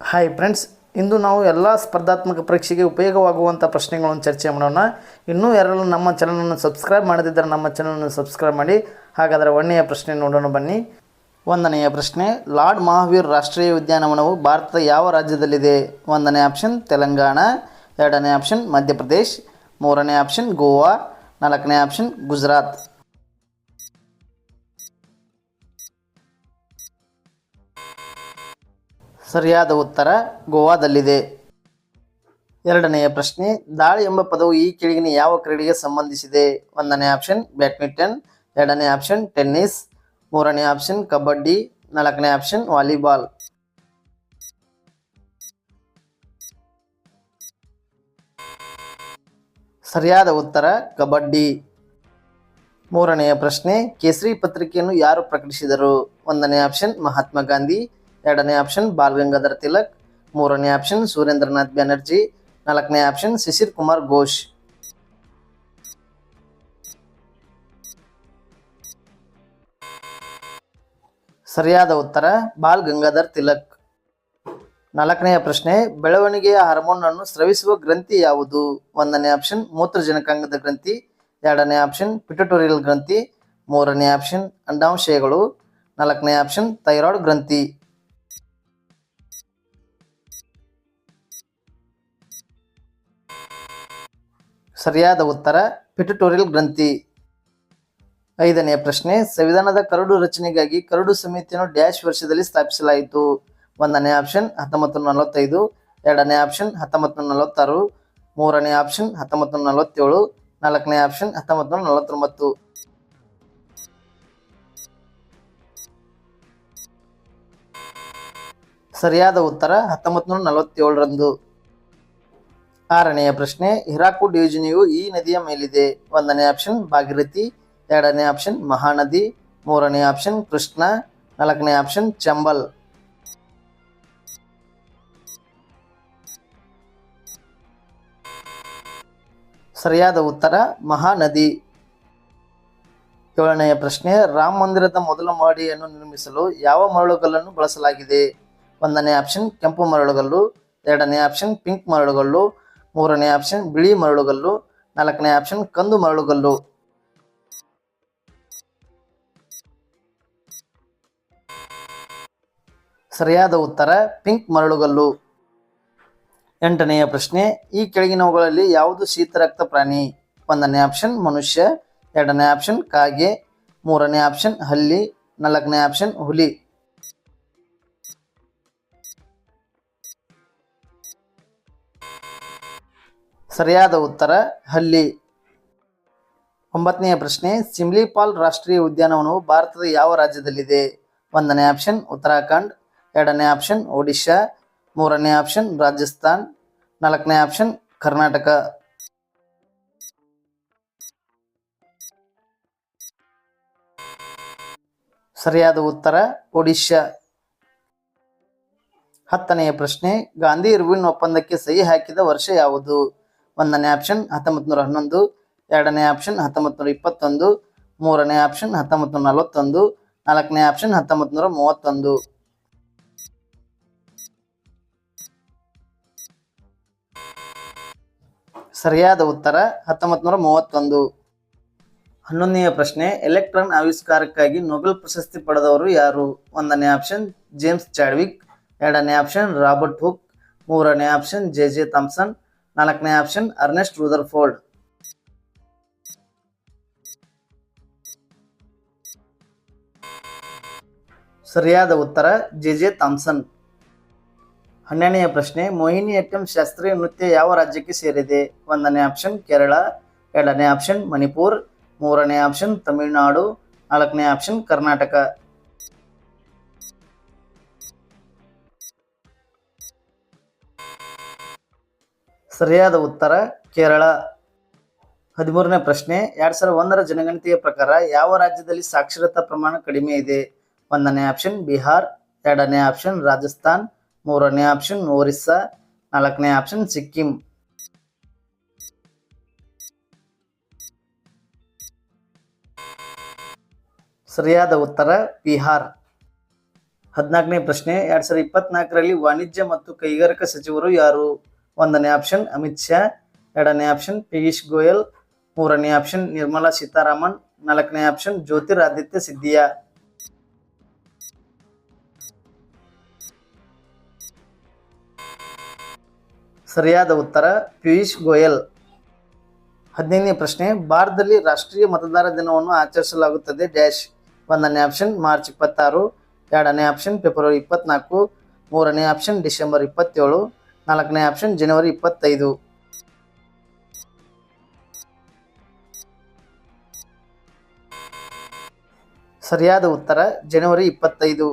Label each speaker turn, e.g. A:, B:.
A: Hi friends ಇಂದು ನಾವು ಎಲ್ಲ ಸ್ಪರ್ಧಾತ್ಮಕ ಪರೀಕ್ಷೆಗೆ ಉಪಯೋಗವಾಗುವಂಥ ಪ್ರಶ್ನೆಗಳನ್ನು ಚರ್ಚೆ ಮಾಡೋಣ. ಇನ್ನೂ ಯಾರಲ್ಲೂ ನಮ್ಮ ಚಾನಲನ್ನು ಸಬ್ಸ್ಕ್ರೈಬ್ ಮಾಡದಿದ್ದರೆ ನಮ್ಮ ಚಾನಲನ್ನು ಸಬ್ಸ್ಕ್ರೈಬ್ ಮಾಡಿ. ಹಾಗಾದರೆ ಒಂದನೆಯ ಪ್ರಶ್ನೆ ನೋಡೋಣ ಬನ್ನಿ. ಒಂದನೆಯ ಪ್ರಶ್ನೆ, ಲಾರ್ಡ್ ಮಹಾವೀರ್ ರಾಷ್ಟ್ರೀಯ ಉದ್ಯಾನವನವು ಭಾರತದ ಯಾವ ರಾಜ್ಯದಲ್ಲಿದೆ? ಒಂದನೇ ಆಪ್ಷನ್ ತೆಲಂಗಾಣ. ಎರಡನೇ ಆಪ್ಷನ್ ಮಧ್ಯಪ್ರದೇಶ್. ಮೂರನೇ ಆಪ್ಷನ್ ಗೋವಾ. ನಾಲ್ಕನೇ ಆಪ್ಷನ್ ಗುಜರಾತ್. ಸರಿಯಾದ ಉತ್ತರ ಗೋವಾದಲ್ಲಿದೆ. ಎರಡನೆಯ ಪ್ರಶ್ನೆ, ದಾಳಿ ಎಂಬ ಪದವು ಈ ಕೆಳಗಿನ ಯಾವ ಕ್ರೀಡೆಗೆ ಸಂಬಂಧಿಸಿದೆ? ಒಂದನೇ ಆಪ್ಷನ್, ಬ್ಯಾಡ್ಮಿಂಟನ್. ಎರಡನೇ ಆಪ್ಷನ್, ಟೆನ್ನಿಸ್. ಮೂರನೇ ಆಪ್ಷನ್, ಕಬಡ್ಡಿ. ನಾಲ್ಕನೇ ಆಪ್ಷನ್, ವಾಲಿಬಾಲ್. ಸರಿಯಾದ ಉತ್ತರ, ಕಬಡ್ಡಿ. ಮೂರನೆಯ ಪ್ರಶ್ನೆ, ಕೇಸರಿ ಪತ್ರಿಕೆಯನ್ನು ಯಾರು ಪ್ರಕಟಿಸಿದರು? ಒಂದನೇ ಆಪ್ಷನ್, ಮಹಾತ್ಮ ಗಾಂಧಿ. ಎರಡನೇ ಆಪ್ಷನ್ ಬಾಲ್ ಗಂಗಾಧರ್ ತಿಲಕ್, ಮೂರನೇ ಆಪ್ಷನ್ ಸುರೇಂದ್ರನಾಥ್ ಬ್ಯಾನರ್ಜಿ, ನಾಲ್ಕನೇ ಆಪ್ಷನ್ ಶಿಶಿರ್ ಕುಮಾರ್ ಘೋಷ್. ಸರಿಯಾದ ಉತ್ತರ ಬಾಲ್ ಗಂಗಾಧರ್ ತಿಲಕ್. ನಾಲ್ಕನೆಯ ಪ್ರಶ್ನೆ, ಬೆಳವಣಿಗೆಯ ಹಾರ್ಮೋನ್ ಅನ್ನು ಸ್ರವಿಸುವ ಗ್ರಂಥಿ ಯಾವುದು? ಒಂದನೇ ಆಪ್ಷನ್ ಮೂತ್ರಜನಕಾಂಗದ ಗ್ರಂಥಿ, ಎರಡನೇ ಆಪ್ಷನ್ ಪಿಟೋಟೋರಿಯಲ್ ಗ್ರಂಥಿ, ಮೂರನೇ ಆಪ್ಷನ್ ಅಂಡಾಂಶಯಗಳು ನಾಲ್ಕನೇ ಆಪ್ಷನ್ ಥೈರಾಯ್ಡ್ ಗ್ರಂಥಿ. ಸರಿಯಾದ ಉತ್ತರ ಪಿಟುಟೋರಿಯಲ್ ಗ್ರಂಥಿ. ಐದನೆಯ ಪ್ರಶ್ನೆ, ಸಂವಿಧಾನದ ಕರಡು ರಚನೆಗಾಗಿ ಕರಡು ಸಮಿತಿಯನ್ನು ಡ್ಯಾಶ್ ವರ್ಷದಲ್ಲಿ ಸ್ಥಾಪಿಸಲಾಯಿತು. ಒಂದನೇ ಆಪ್ಷನ್ ಹತ್ತೊಂಬತ್ತು ನಲವತ್ತೈದು ಎರಡನೇ ಆಪ್ಷನ್ ಹತ್ತೊಂಬತ್ತು ನಲವತ್ತಾರು ಮೂರನೇ ಆಪ್ಷನ್ ಹತ್ತೊಂಬತ್ತು ನಲವತ್ತೇಳು ನಾಲ್ಕನೇ ಆಪ್ಷನ್ ಹತ್ತೊಂಬತ್ತು ನಲವತ್ತೊಂಬತ್ತು ಸರಿಯಾದ ಉತ್ತರ ಹತ್ತೊಂಬತ್ತು ನೂರ ನಲವತ್ತೇಳರಂದು ಆರನೆಯ ಪ್ರಶ್ನೆ ಹಿರಾಕುಡ್ ಯೋಜನೆಯು ಈ ನದಿಯ ಮೇಲಿದೆ. ಒಂದನೇ ಆಪ್ಷನ್, ಭಾಗೀರಥಿ. ಎರಡನೇ ಆಪ್ಷನ್, ಮಹಾನದಿ. ಮೂರನೇ ಆಪ್ಷನ್, ಕೃಷ್ಣ. ನಾಲ್ಕನೇ ಆಪ್ಷನ್, ಚಂಬಲ್. ಸರಿಯಾದ ಉತ್ತರ, ಮಹಾನದಿ. ಏಳನೆಯ ಪ್ರಶ್ನೆ, ರಾಮ ಮಂದಿರದ ಮೊದಲ ಮಹಡಿಯನ್ನು ನಿರ್ಮಿಸಲು ಯಾವ ಮರಳುಗಲ್ಲನ್ನು ಬಳಸಲಾಗಿದೆ? ಒಂದನೇ ಆಪ್ಷನ್, ಕೆಂಪು ಮರಳುಗಲ್ಲು. ಎರಡನೇ ಆಪ್ಷನ್, ಪಿಂಕ್ ಮರಳುಗಲ್ಲು. ಮೂರನೇ ಆಪ್ಷನ್ ಬಿಳಿ ಮರಳುಗಲ್ಲು. ನಾಲ್ಕನೇ ಆಪ್ಷನ್ ಕಂದು ಮರಳುಗಲ್ಲು. ಸರಿಯಾದ ಉತ್ತರ, ಪಿಂಕ್ ಮರಳುಗಲ್ಲು. ಎಂಟನೆಯ ಪ್ರಶ್ನೆ, ಈ ಕೆಳಗಿನವುಗಳಲ್ಲಿ ಯಾವುದು ಶೀತರಕ್ತ ಪ್ರಾಣಿ? ಒಂದನೇ ಆಪ್ಷನ್ ಮನುಷ್ಯ. ಎರಡನೇ ಆಪ್ಷನ್ ಕಾಗೆ. ಮೂರನೇ ಆಪ್ಷನ್ ಹಲ್ಲಿ. ನಾಲ್ಕನೇ ಆಪ್ಷನ್ ಹುಲಿ. ಸರಿಯಾದ ಉತ್ತರ, ಹಲ್ಲಿ. ಒಂಬತ್ತನೆಯ ಪ್ರಶ್ನೆ, ಸಿಮ್ಲಿಪಾಲ್ ರಾಷ್ಟ್ರೀಯ ಉದ್ಯಾನವನವು ಭಾರತದ ಯಾವ ರಾಜ್ಯದಲ್ಲಿದೆ? ಒಂದನೇ ಆಪ್ಷನ್, ಉತ್ತರಾಖಂಡ್, ಎರಡನೇ ಆಪ್ಷನ್, ಒಡಿಶಾ, ಮೂರನೇ ಆಪ್ಷನ್, ರಾಜಸ್ಥಾನ್, ನಾಲ್ಕನೇ ಆಪ್ಷನ್, ಕರ್ನಾಟಕ. ಸರಿಯಾದ ಉತ್ತರ, ಒಡಿಶಾ. ಹತ್ತನೆಯ ಪ್ರಶ್ನೆ, ಗಾಂಧಿ ಇರ್ವಿನ್ ಒಪ್ಪಂದಕ್ಕೆ ಸಹಿ ಹಾಕಿದ ವರ್ಷ ಯಾವುದು? ಒಂದನೇ ಆಪ್ಷನ್ ಹತ್ತೊಂಬತ್ತು ನೂರ ಹನ್ನೊಂದು, ಎರಡನೇ ಆಪ್ಷನ್ ಹತ್ತೊಂಬತ್ತು ನೂರ ಇಪ್ಪತ್ತೊಂದು, ಮೂರನೇ ಆಪ್ಷನ್ ಹತ್ತೊಂಬತ್ತು ನೂರ ನಲವತ್ತೊಂದು, ನಾಲ್ಕನೇ ಆಪ್ಷನ್ ಹತ್ತೊಂಬತ್ತು ನೂರ ಮೂವತ್ತೊಂದು. ಸರಿಯಾದ ಉತ್ತರ ಹತ್ತೊಂಬತ್ತು ನೂರ ಮೂವತ್ತೊಂದು. ಹನ್ನೊಂದನೆಯ ಪ್ರಶ್ನೆ, ಎಲೆಕ್ಟ್ರಾನ್ ಆವಿಷ್ಕಾರಕ್ಕಾಗಿ ನೊಬೆಲ್ ಪ್ರಶಸ್ತಿ ಪಡೆದವರು ಯಾರು? ಒಂದನೇ ಆಪ್ಷನ್, ಜೇಮ್ಸ್ ಚಾಡ್ವಿಕ್. ಎರಡನೇ ಆಪ್ಷನ್, ರಾಬರ್ಟ್ ಹುಕ್. ಮೂರನೇ ಆಪ್ಷನ್, ಜೆ ಜೆ ಥಾಮ್ಸನ್. ನಾಲ್ಕನೇ ಆಪ್ಷನ್ ಅರ್ನೆಸ್ಟ್ ರೂದರ್ ಫೋರ್ಡ್ ಸರಿಯಾದ ಉತ್ತರ ಜೆ ಜೆ ಥಾಮ್ಸನ್. ಹನ್ನೆರಡನೆಯ ಪ್ರಶ್ನೆ ಮೋಹಿನಿಯಟ್ಟಂ ಶಾಸ್ತ್ರೀಯ ನೃತ್ಯ ಯಾವ ರಾಜ್ಯಕ್ಕೆ ಸೇರಿದೆ? ಒಂದನೇ ಆಪ್ಷನ್ ಕೇರಳ, ಎರಡನೇ ಆಪ್ಷನ್ ಮಣಿಪುರ್, ಮೂರನೇ ಆಪ್ಷನ್ ತಮಿಳುನಾಡು, ನಾಲ್ಕನೇ ಆಪ್ಷನ್ ಕರ್ನಾಟಕ. ಸರಿಯಾದ ಉತ್ತರ ಕೇರಳ. ಹದಿಮೂರನೇ ಪ್ರಶ್ನೆ, ಎರಡ್ ಸಾವಿರದ ಒಂದರ ಜನಗಣತಿಯ ಪ್ರಕಾರ ಯಾವ ರಾಜ್ಯದಲ್ಲಿ ಸಾಕ್ಷರತಾ ಪ್ರಮಾಣ ಕಡಿಮೆ ಇದೆ? ಒಂದನೇ ಆಪ್ಷನ್ ಬಿಹಾರ್, ಎರಡನೇ ಆಪ್ಷನ್ ರಾಜಸ್ಥಾನ್, ಮೂರನೇ ಆಪ್ಷನ್ ಒರಿಸ್ಸಾ, ನಾಲ್ಕನೇ ಆಪ್ಷನ್ ಸಿಕ್ಕಿಂ. ಸರಿಯಾದ ಉತ್ತರ ಬಿಹಾರ್. ಹದಿನಾಲ್ಕನೇ ಪ್ರಶ್ನೆ, ಎರಡ್ ಸಾವಿರದ ಇಪ್ಪತ್ನಾಲ್ಕರಲ್ಲಿ ವಾಣಿಜ್ಯ ಮತ್ತು ಕೈಗಾರಿಕಾ ಸಚಿವರು ಯಾರು? ಒಂದನೇ ಆಪ್ಷನ್ ಅಮಿತ್ ಶಾ. ಎರಡನೇ ಆಪ್ಷನ್ ಪಿಯೂಷ್ ಗೋಯಲ್. ಮೂರನೇ ಆಪ್ಷನ್ ನಿರ್ಮಲಾ ಸೀತಾರಾಮನ್. ನಾಲ್ಕನೇ ಆಪ್ಷನ್ ಜ್ಯೋತಿರಾದಿತ್ಯ ಸಿದ್ದಿಯಾ ಸರಿಯಾದ ಉತ್ತರ, ಪಿಯೂಷ್ ಗೋಯಲ್. ಹದಿನೈದನೇ ಪ್ರಶ್ನೆ, ಭಾರತದಲ್ಲಿ ರಾಷ್ಟ್ರೀಯ ಮತದಾರ ದಿನವನ್ನು ಆಚರಿಸಲಾಗುತ್ತದೆ, ಡ್ಯಾಶ್. ಒಂದನೇ ಆಪ್ಷನ್ ಮಾರ್ಚ್ ಇಪ್ಪತ್ತಾರು. ಎರಡನೇ ಆಪ್ಷನ್ ಫೆಬ್ರವರಿ ಇಪ್ಪತ್ನಾಲ್ಕು. ಮೂರನೇ ಆಪ್ಷನ್ ಡಿಸೆಂಬರ್ ಇಪ್ಪತ್ತೇಳು. ನಾಲ್ಕನೇ ಆಪ್ಷನ್ ಜನವರಿ ಇಪ್ಪತ್ತೈದು. ಸರಿಯಾದ ಉತ್ತರ ಜನವರಿ ಇಪ್ಪತ್ತೈದು.